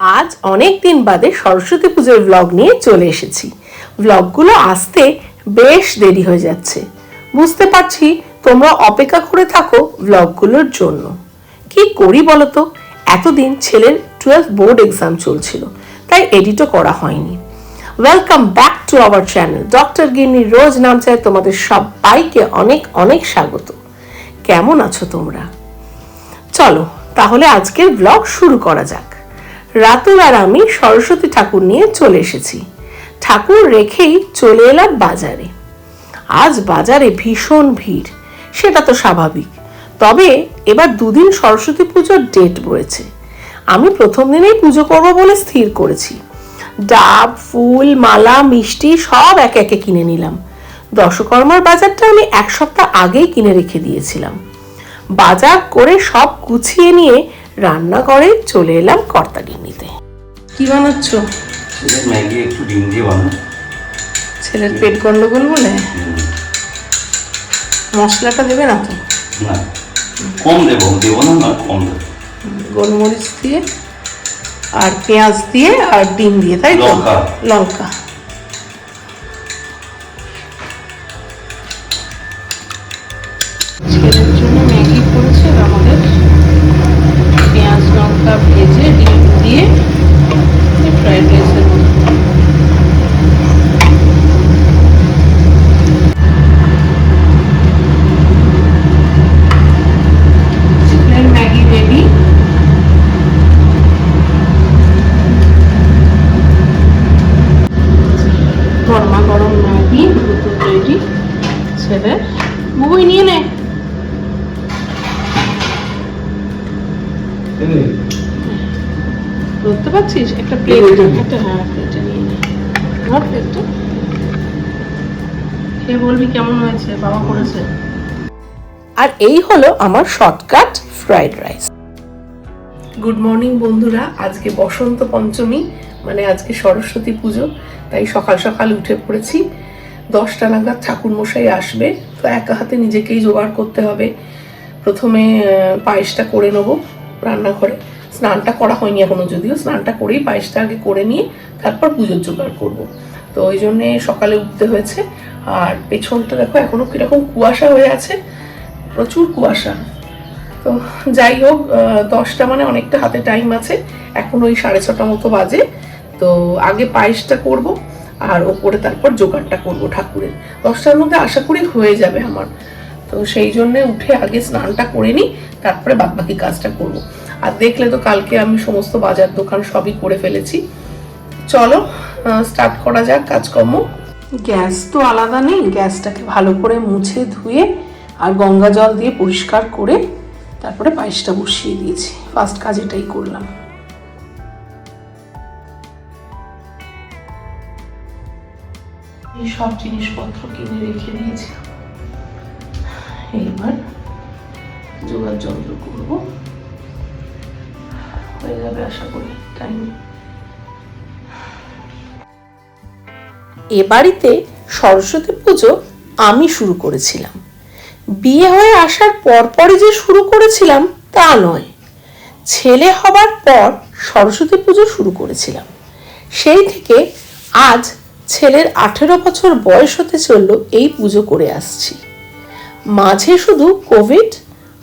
আজ অনেক দিন বাদে সরস্বতী পুজোর ব্লগ নিয়ে চলে এসেছি। ব্লগগুলো আসতে বেশ দেরি হয়ে যাচ্ছে। বুঝতে পারছি তোমরা অপেক্ষা করে থাকো ব্লগগুলোর জন্য। কি করি বলতো? এতদিন ছেলের টুয়েলভ বোর্ড এক্সাম চলছিল, তাই এডিটও করা হয়নি। Welcome back to our channel doctor গিন্নি রোজ নাম চায় তোমাদের সবাইকে অনেক অনেক স্বাগত। কেমন আছো তোমরা? চলো, তাহলে আজকের ব্লগ শুরু করা যাক। রাতুল আর আমি সরস্বতী ঠাকুর নিয়ে চলে এসেছি। ঠাকুর রেখেই চলে এলাম বাজারে। আজ বাজারে ভীষণ ভিড়, সেটা তো স্বাভাবিক। তবে এবার দুদিন সরস্বতী পুজোর ডেট পড়েছে আমি প্রথম দিনেই পুজো করব বলে স্থির করেছি। ডাব, ফুল, মালা, মিষ্টি সব একে একে কিনে নিলাম। দশকর্মার বাজারটা আমি এক সপ্তাহ আগেই কিনে রেখে দিয়েছিলাম। বাজার করে সব গুছিয়ে নিয়ে রান্নাঘরে চলে এলাম কর্তাগিন্নিতে। কি বানাচ্ছ? ছেলের ম্যাগি একটু ডিম দিয়ে ছেলের পেট গন্ডগোল বলে? মশলাটা দেবে না তো? না কম দেবো দেবো না না কম দেবো। গোলমরিচ দিয়ে আর পেঁয়াজ দিয়ে আর ডিম দিয়ে তাই তো? লঙ্কা। লঙ্কা। খেয়ে বলবি কেমন হয়েছে বাবা করেছে। আর এই হলো আমার shortcut fried rice good morning বন্ধুরা আজকে বসন্ত পঞ্চমী মানে আজকে সরস্বতী পুজো তাই সকাল সকাল উঠে পড়েছি। দশটা নাগাদ ঠাকুর মশাই আসবে তো একা হাতে নিজেকেই জোগাড় করতে হবে। প্রথমে পায়েসটা করে নেব রান্নাঘরে। স্নানটা করা হয়নি এখনও যদিও স্নানটা করেই পায়েসটা আগে করে নিয়ে তারপর পুজোর জোগাড় করব। তো ওই জন্যে সকালে উঠতে হয়েছে। আর পেছনটা দেখো, এখনও কীরকম কুয়াশা হয়ে আছে, প্রচুর কুয়াশা। তো যাই হোক দশটা মানে অনেকটা হাতে টাইম আছে, এখন ওই সাড়ে ছটা মতো বাজে। তো আগে পায়েসটা করব, আর ওপরে তারপর জোগাড়টা করব ঠাকুরের। দশটার মধ্যে আশা করি হয়ে যাবে আমার। তো সেই জন্য উঠে আগে স্নানটা করে নিই, তারপরে বাদবাকি কাজটা করব। আর দেখলে তো কালকে আমি সমস্ত বাজার দোকান সবই করে ফেলেছি। চলো স্টার্ট করা যাক কাজকর্ম। গ্যাস তো আলাদা নেই, গ্যাসটাকে ভালো করে মুছে ধুয়ে আর গঙ্গা জল দিয়ে পরিষ্কার করে তারপরে পায়েসটা বসিয়ে দিয়েছি। ফার্স্ট কাজ এটাই করলাম। সব জিনিসপত্র কিনে রেখে দিয়েছি এইবার যন্ত্র করব। হয়ে যাবে আশা করি। টাইম এ বাড়িতে সরস্বতী পুজো আমি শুরু করেছিলাম। বিয়ে হয়ে আসার পরপরই যে শুরু করেছিলাম, তা নয়। ছেলে হবার পর সরস্বতী পুজো শুরু করেছিলাম। সেই থেকে আজ ছেলের আঠেরো বছর বয়স হতে চলল এই পুজো করে আসছি। মাঝে শুধু কোভিড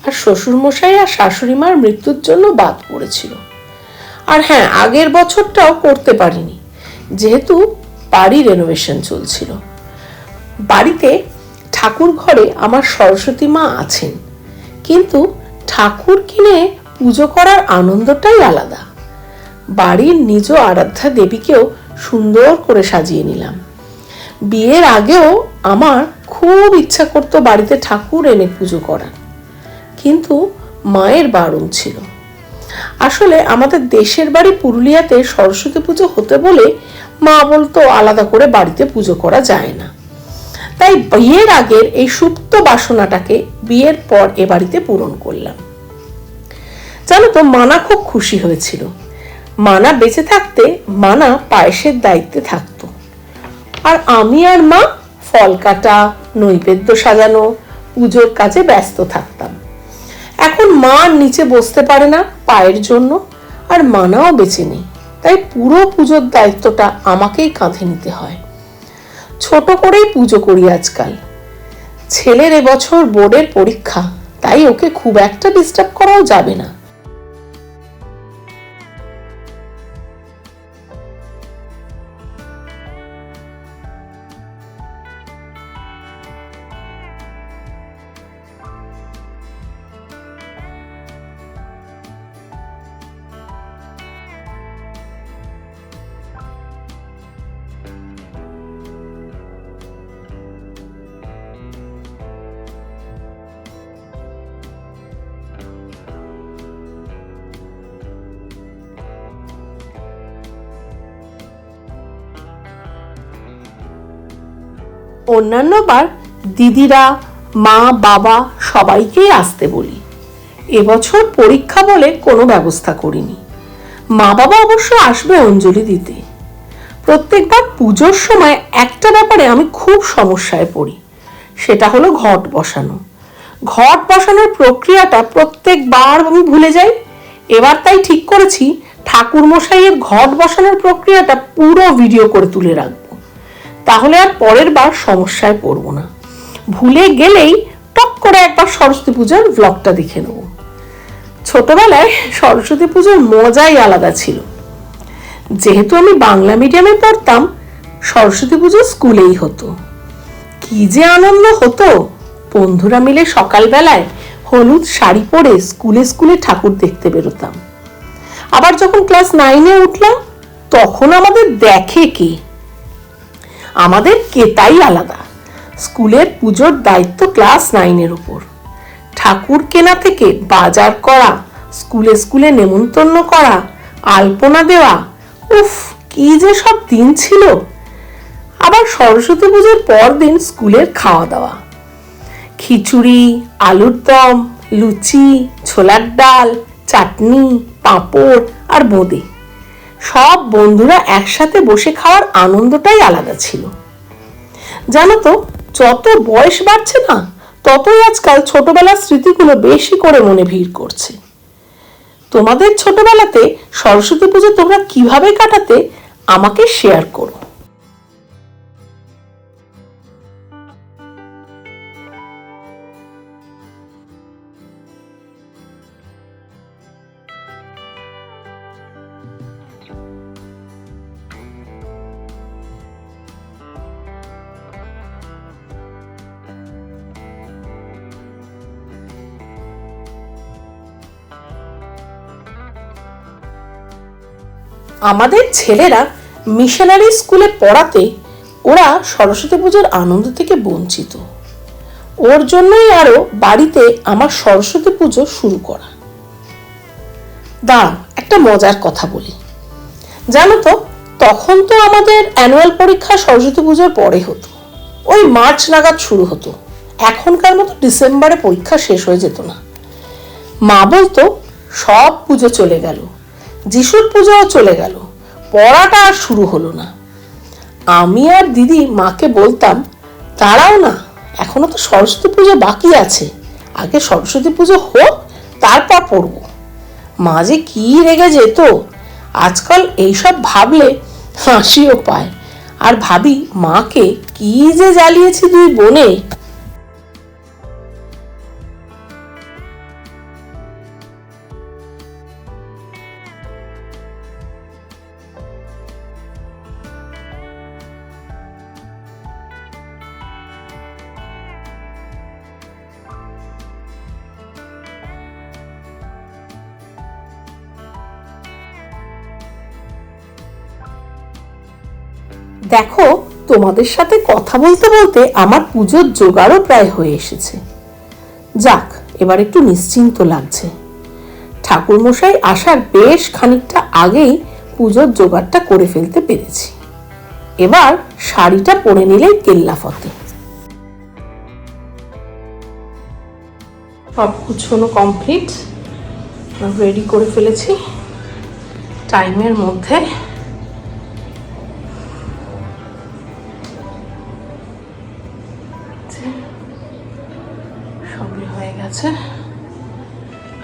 আর শ্বশুরমশাই আর শাশুড়ি মার মৃত্যুর জন্য বাদ পড়েছিল। আর হ্যাঁ আগের বছরটাও করতে পারিনি। যেহেতু বাড়ি রেনোভেশন চলছিল। বাড়িতে ঠাকুর ঘরে আমার সরস্বতী মা আছেন, কিন্তু ঠাকুর কিনে পুজো করার আনন্দটাই আলাদা। বাড়ির নিজ আরাধ্যা দেবীকেও সুন্দর করে সাজিয়ে নিলাম। বিয়ের আগেও আমার খুব ইচ্ছা করতো বাড়িতে ঠাকুর এনে পুজো করার, কিন্তু মায়ের বারণ ছিল। আসলে আমাদের দেশের বাড়ি পুরুলিয়াতে সরস্বতী পুজো হতে বলে মা বলতো, আলাদা করে বাড়িতে পুজো করা যায় না। তাই বিয়ের আগের এই সুপ্ত বাসনাটাকে বিয়ের পর এ বাড়িতে পূরণ করলাম। জানো তো, মানা খুব খুশি হয়েছিল। মানা বেঁচে থাকতে, মানা পায়েসের দায়িত্বে থাকতো। আর আমি আর মা ফল কাটা, নৈবেদ্য সাজানো, পুজোর কাজে ব্যস্ত থাকতাম। এখন মা নিচে বসতে পারে না পায়ের জন্য, আর মানাও বেঁচে নেই। তাই পুরো পুজোর দায়িত্বটা আমাকেই কাঁধে নিতে হয়। ছোট করেই পুজো করি আজকাল। ছেলের এবছর বোর্ডের পরীক্ষা, তাই ওকে খুব একটা ডিস্টার্ব করাও যাবে না। অন্যান্যবার দিদিরা, মা, বাবা সবাইকেই আসতে বলি। এবছর পরীক্ষা বলে কোনো ব্যবস্থা করিনি। মা বাবা অবশ্য আসবে অঞ্জলি দিতে। প্রত্যেকবার পুজোর সময় একটা ব্যাপারে আমি খুব সমস্যায় পড়ি। সেটা হলো ঘট বসানো। ঘট বসানোর প্রক্রিয়াটা প্রত্যেকবার আমি ভুলে যাই। এবার তাই ঠিক করেছি ঠাকুর মশাইয়ের ঘট বসানোর প্রক্রিয়াটা পুরো ভিডিও করে তুলে রাখব। তাহলে আর পরের বার সমস্যায় পড়ব না। ভুলে গেলেই টক করে একবার সরস্বতী পূজার ব্লগটা দেখে নেব। ছোটবেলায় সরস্বতী পুজোর মজাই আলাদা ছিল। যেহেতু আমি বাংলা মিডিয়ামে পড়তাম, সরস্বতী পুজো স্কুলেই হতো। কি যে আনন্দ হতো! বন্ধুরা মিলে সকালবেলায় হলুদ শাড়ি পরে স্কুলে স্কুলে ঠাকুর দেখতে বেরোতাম। আবার যখন ক্লাস নাইনে উঠলাম, তখন আমাদের দেখে কে? আমাদের কেতাই আলাদা। স্কুলের পুজোর দায়িত্ব ক্লাস নাইনের উপর। ঠাকুর কেনা থেকে বাজার করা, স্কুলে স্কুলে নেমন্তন্ন করা, আলপনা দেওয়া, উফ, কি যে সব দিন ছিল। আবার সরস্বতী পুজোর পর দিন স্কুলের খাওয়া দাওয়া। খিচুড়ি, আলুর দম, লুচি, ছোলার ডাল, চাটনি, পাঁপড় আর বোঁদে। সব বন্ধুরা একসাথে বসে খাওয়ার আনন্দটাই আলাদা ছিল। জানো তো, যত বয়স বাড়ছে না, ততই আজকাল ছোটবেলার স্মৃতিগুলো বেশি করে মনে ভিড় করছে। তোমাদের ছোটবেলাতে সরস্বতী পুজো তোমরা কীভাবে কাটাতে, আমাকে শেয়ার করো। আমাদের ছেলেরা মিশনারি স্কুলে পড়াতে ওরা সরস্বতী পুজোর আনন্দ থেকে বঞ্চিত। ওর জন্যই আরও বাড়িতে আমার সরস্বতী পুজো শুরু করা। দাঁড়াও, একটা মজার কথা বলি। জানো তো, তখন তো আমাদের অ্যানুয়াল পরীক্ষা সরস্বতী পুজোর পরে হতো। ওই মার্চ নাগাদ শুরু হতো। এখনকার মতো ডিসেম্বরে পরীক্ষা শেষ হয়ে যেত না। মা বলতো, সব পুজো চলে গেল। যিশুর পুজোও চলে গেল। পড়াটা আর শুরু হলো না। আমি আর দিদি মাকে বলতাম, দাঁড়াও না, এখনও তো সরস্বতী পুজো বাকি আছে। আগে সরস্বতী পুজো হোক, তারপর পড়ব। মা যে কি রেগে যেত, আজকাল এইসব ভাবলে হাসিও পায়। আর ভাবি, মাকে কি যে জ্বালিয়েছি দুই বোনে দেখো, তোমাদের সাথে কথা বলতে বলতে আমার পুজোর জোগাড়ও প্রায় হয়ে এসেছে। যাক, এবার একটু নিশ্চিন্ত লাগছে। ঠাকুর মশাই আসার বেশ খানিকটা আগেই পুজোর জোগাড়টা করে ফেলতে পেরেছি। এবার শাড়িটা পরে নিলেই কেল্লা ফতে। সব গুছানো কমপ্লিট, রেডি করে ফেলেছি। টাইমের মধ্যে যাচ্ছে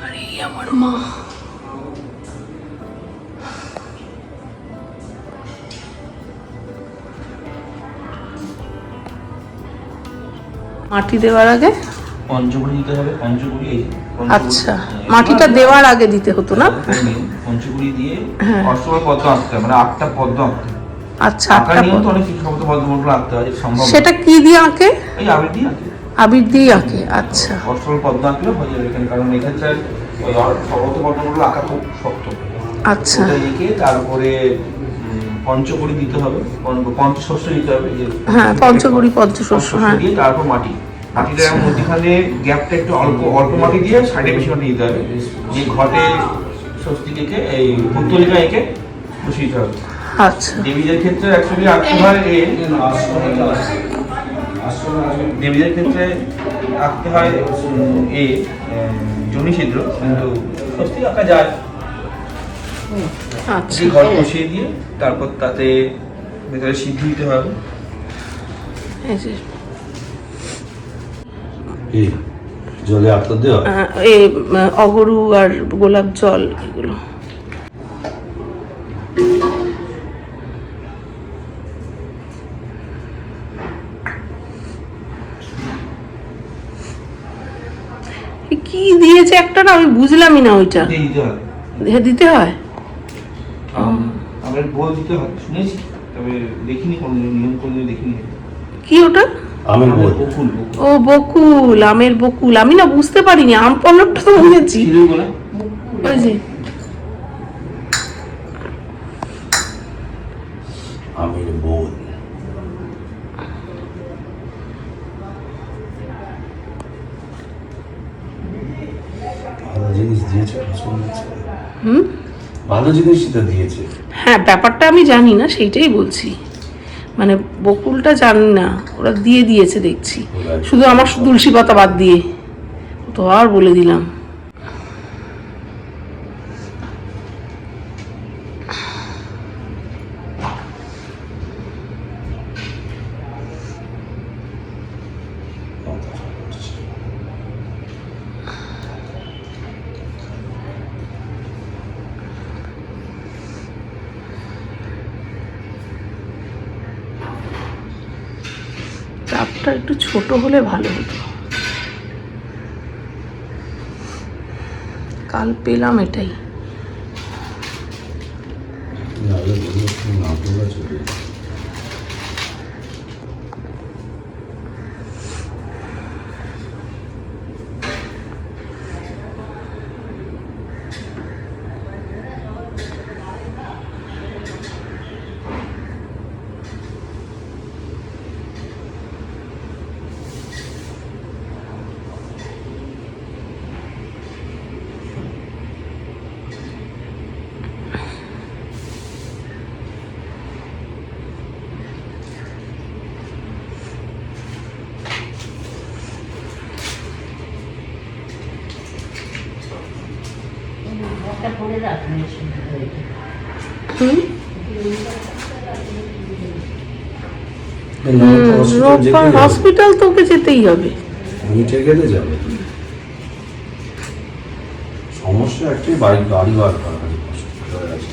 আর এই আমার মা। মাটি দেওয়ার আগে? পঞ্চকুড়ি দিতে হবে। পঞ্চকুড়ি আচ্ছা। মাটিটা দেওয়ার আগে দিতে হতো না? পঞ্চকুড়ি দিয়ে হ্যাঁ। অষ্টম পদ্ম আসতে মানে আটটা পদ্ম আচ্ছা আটটা নিয়ম তো অনেক কিছু পদ্ম পদ্ম আসতে হয় সম্ভব সেটা কি দিয়ে আঁকে? এই আবির দিয়ে আঁকে। আবির দিয়ে আঁকে আচ্ছা। অষ্টম পদ্ম আঁকলে হয়ে যাবে এখানে কারণ এক্ষেত্রে ওই সমস্ত পদ্মগুলো আঁকা খুব শক্ত। আচ্ছা। এঁকে তারপরে পঞ্চকড়ি দিতে হবে পঞ্চ- পঞ্চশস্য দিতে হবে হ্যাঁ, পঞ্চকড়ি, পঞ্চশস্য, হ্যাঁ। দিয়ে তারপর মাটি। মাটিটা আচ্ছা। মধ্যখানে গ্যাপটা একটু অল্প অল্প মাটি দিয়ে সাইডে বেশি মাটি দিতে হবে। যে ঘটে স্বস্তিকে এই পুত্তলিকা এঁকে বসিয়ে দিতে হবে। আচ্ছা। দেবীদের ক্ষেত্রে অ্যাকচুয়ালি আঁকতে হয় এ দেবীদের ক্ষেত্রে আঁকতে হয় এ জমি ছিদ্র কিন্তু স্বস্তি আঁকা যায়। আচ্ছা। যে ঘর বসিয়ে দিয়ে তারপর তাতে ভেতরে সিদ্ধি দিতে হবে। এই এই জলে দেওয়া? এই অগরু আর গোলাপ জল এগুলো এ কি দিয়েছে একটা না আমি বুঝলামই না ওইটা। দিয়ে দিতে হয়। আমার বই দিতে হয় শুনেছি। তবে দেখিনি কোনো নিয়ম কোনো দেখিনি। কি ওটা? আমের বকুল বকুল। ও বকুল আমের বকুল। আমি না বুঝতে পারিনি আম পল্লবটা তো বুঝেছি ওই যে আমের বই ভালো জিনিস দিয়েছে। হুম? ভালো জিনিসই তো দিয়েছে। হ্যাঁ ব্যাপারটা আমি জানি না সেইটাই বলছি। মানে বকুলটা জানি না ওরা দিয়ে দিয়েছে দেখছি। শুধু আমার তুলসী পাতা বাদ দিয়ে। তো আর বলে দিলাম। চাপটা একটু ছোট হলে ভালো হতো। কাল পেলাম এটাই নাহলে বলে একটু না বলা চলে হুম রোববার হসপিটাল তোকে যেতেই হবে। মিটে গেলে যাবে। সমস্যা একটাই বাড়ি গাড়ি বার করা আছে কষ্ট হয়ে আছে।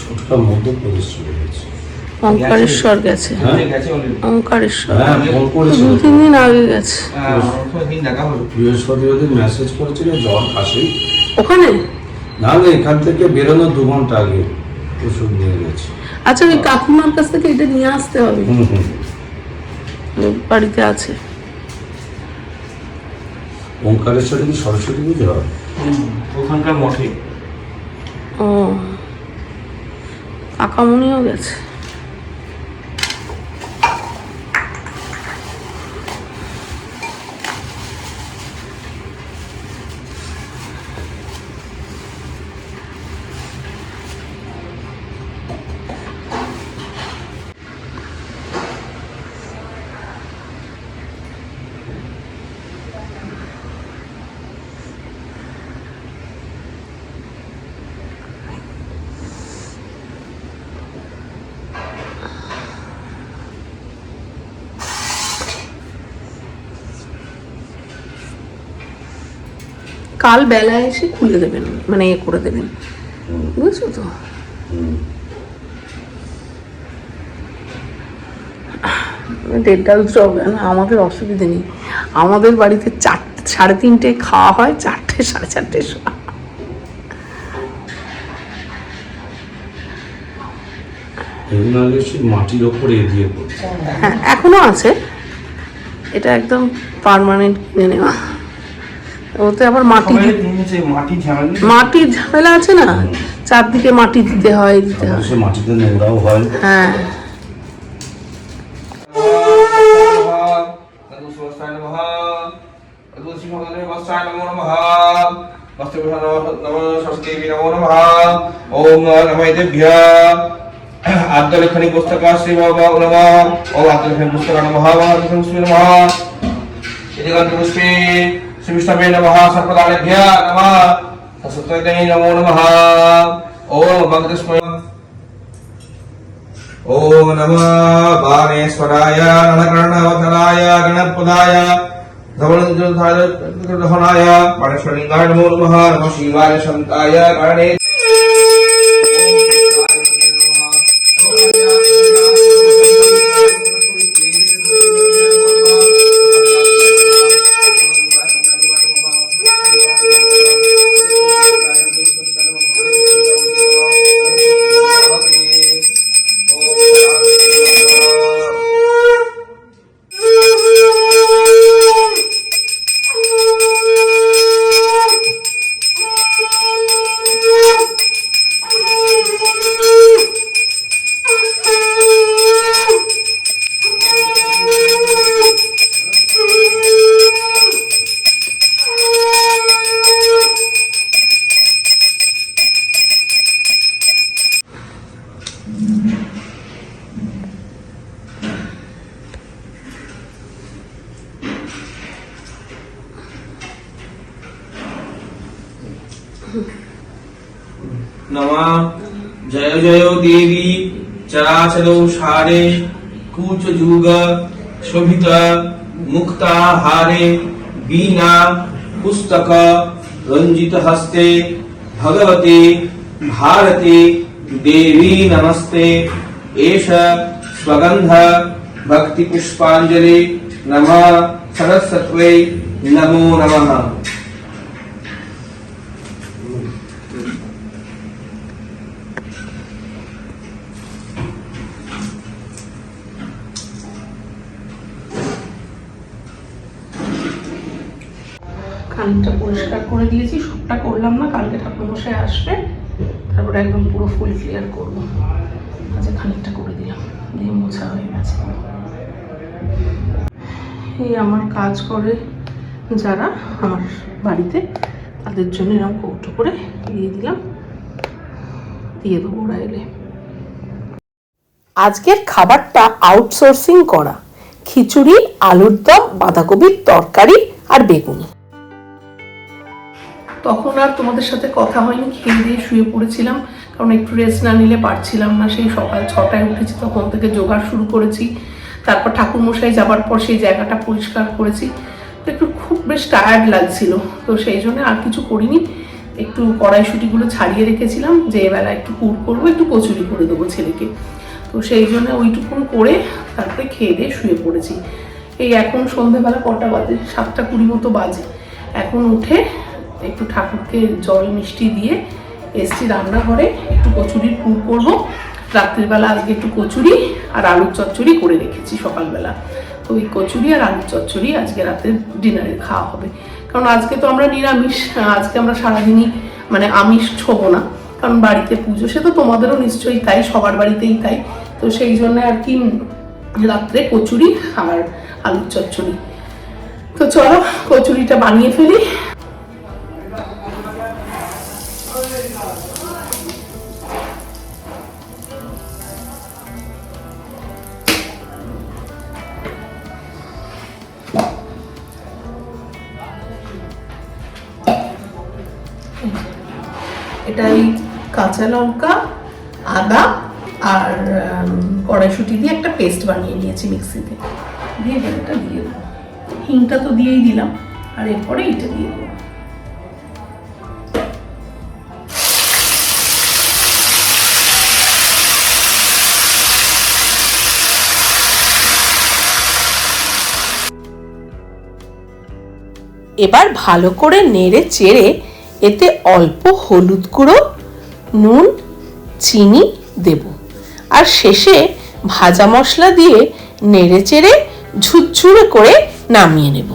ছোটটা মধ্যপ্রদেশ চলে গেছে। ওঙ্কারেশ্বর গেছে। হ্যাঁ? already। ওঙ্কারেশ্বর হ্যাঁ দু তিন দিন আগে গেছে। হ্যাঁ, বৃহস্পতিবার মেসেজ করেছিল জ্বর কাশি ওখানে? না না এখান থেকে বেরোনো দু ঘণ্টা আগে ওষুধ নিয়ে গেছে। আচ্ছা ওই কাকিমার কাছ থেকে এটা নিয়ে আসতে হবে। হুম হুম। ওই বাড়িতে আছে। ওঙ্কারেশ্বরে কি সরস্বতী পুজো হয়? ওখানকার মঠে। ও কাকামুনিও গেছে। কাল বেলা এসে খুলে দেবেন মানে এ করে দেবেন। বুঝছ তো? দেড়টা না আমাদের অসুবিধে নেই। আমাদের বাড়িতে চারটে সাড়ে তিনটে খাওয়া হয় চারটে সাড়ে চারটে মাটির ওপরে হ্যাঁ এখনও আছে। এটা একদম পারমানেন্ট কিনে নেওয়া। ওতে আবার মাটি সবাই মাটি ঝামেলা মাটির ঝামেলা আছে না? চারদিকে মাটি দিতে হয় দিতে হয়। সে মাটিতে নোংরাও হয়। হ্যাঁ। আদ্যলেখনী পুস্তক শ্রী বাবা নম ও আদ্যলেখনী পুস্তক নম পুষ্পে নম পুষ্পে श्रीविष्णवे नमः सर्वदानेभ्य नमः सरस्वत्यै नमो नमः ॐ भक्तिस्मय ॐ नमः भानेश्वराय रणकर्णवतराय गणपदाय धवलन्द्रधाय गणेश्वरलिङ्गाय नमो नमः नमः शिवाय शन्ताय कारणे चराचरो सारे कूच जुग शोभित, मुक्ता, हारे बीना पुस्तक रंजित हस्ते भगवते, भारते, देवी नमस्ते। एष स्वगंध भक्ति पुष्पांजलि नमः, सरस्वत्यै, नमो नमः। তারপরে একদম পুরো ফুল ক্লিয়ার করব। আচ্ছা খানিকটা করে দিলাম দিয়ে মোছা হয়ে গেছে। এই আমার কাজ করে যারা আমার বাড়িতে, তাদের জন্য এরকম কৌটো করে দিয়ে দিলাম। দিয়ে দেবো ওরা এলে। আজকের খাবারটা আউটসোর্সিং করা। খিচুড়ি, আলুর দম, বাঁধাকপির তরকারি আর বেগুনি। তখন আর তোমাদের সাথে কথা হয়নি, খেয়ে দিয়ে শুয়ে পড়েছিলাম, কারণ একটু রেস্ট না নিলে পারছিলাম না। সেই সকাল ছটায় উঠেছি, তখন থেকে জোগাড় শুরু করেছি। তারপর ঠাকুরমশাই যাবার পর সেই জায়গাটা পরিষ্কার করেছি। তো একটু খুব বেশ টায়ার্ড লাগছিল, তো সেই জন্য আর কিছু করিনি। একটু কড়াইশুটিগুলো ছাড়িয়ে রেখেছিলাম, যে এবেলা একটু পুর করব, একটু কচুরি করে দেবো ছেলেকে। তো সেই জন্য ওইটুকুন করে তারপরে খেয়ে দিয়ে শুয়ে পড়েছি। এই এখন সন্ধেবেলা কটা বাজে? সাতটা কুড়ি মতো বাজে। এখন উঠে একটু ঠাকুরকে জল মিষ্টি দিয়ে এসছি রান্নাঘরে, একটু কচুরির পুর করব। রাত্রিবেলা আজকে একটু কচুরি আর আলুর চচ্চড়ি করে রেখেছি সকালবেলা। তো ওই কচুরি আর আলুর চচ্চড়ি আজকে রাতে ডিনারে খাওয়া হবে। কারণ আজকে তো আমরা নিরামিষ, আজকে আমরা সারাদিনই মানে আমিষ ছোবো না। কারণ বাড়িতে পুজো, সে তো তোমাদেরও নিশ্চয়ই তাই, সবার বাড়িতেই তাই। তো সেই জন্য আর কি রাত্রে কচুরি আর আলুর চচ্চড়ি। তো চলো কচুরিটা বানিয়ে ফেলি। কাঁচা লঙ্কা, আদা আর কড়াইশুটি দিয়ে একটা পেস্ট বানিয়ে নিয়েছি মিক্সিতে। দিয়ে এটা দিয়ে দেবো হিংটা তো দিয়েই দিলাম, আর এরপরে এটা দিয়ে দেবো এবার ভালো করে নেড়ে চেড়ে এতে অল্প হলুদ গুঁড়ো নুন চিনি দেব। আর শেষে ভাজা মশলা দিয়ে নেড়ে চেড়ে ঝুরঝুরে করে নামিয়ে নেব।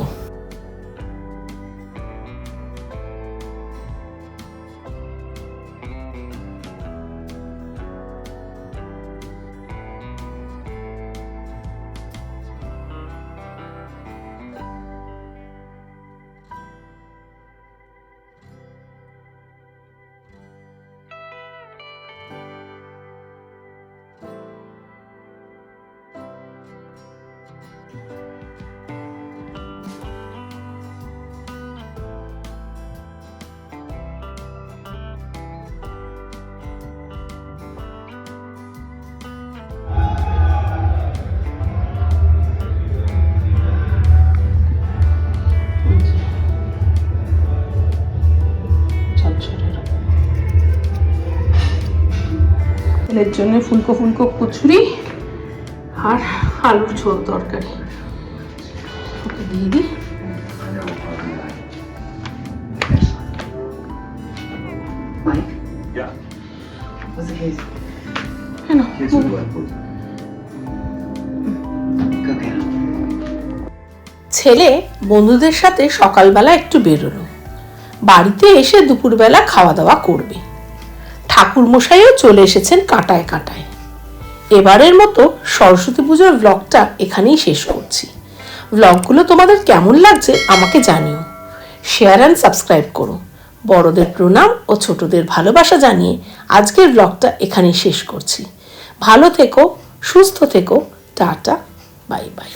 ছেলের জন্য ফুলকো ফুলকো কচুরি আর আলুর ঝোল তরকারি। him. ছেলে বন্ধুদের সাথে সকালবেলা একটু বেরোলো। বাড়িতে এসে দুপুরবেলা খাওয়া দাওয়া করবে। ঠাকুর মশাইও চলে এসেছেন কাটায় কাটায়। এবারের মতো সরস্বতী পুজোর ব্লগটা এখানেই শেষ করছি। ব্লগগুলো তোমাদের কেমন লাগছে আমাকে জানিও। শেয়ার অ্যান্ড সাবস্ক্রাইব করো। বড়দের প্রণাম ও ছোটদের ভালোবাসা জানিয়ে আজকের ব্লগটা এখানেই শেষ করছি। ভালো থেকো, সুস্থ থেকো, টাটা বাই বাই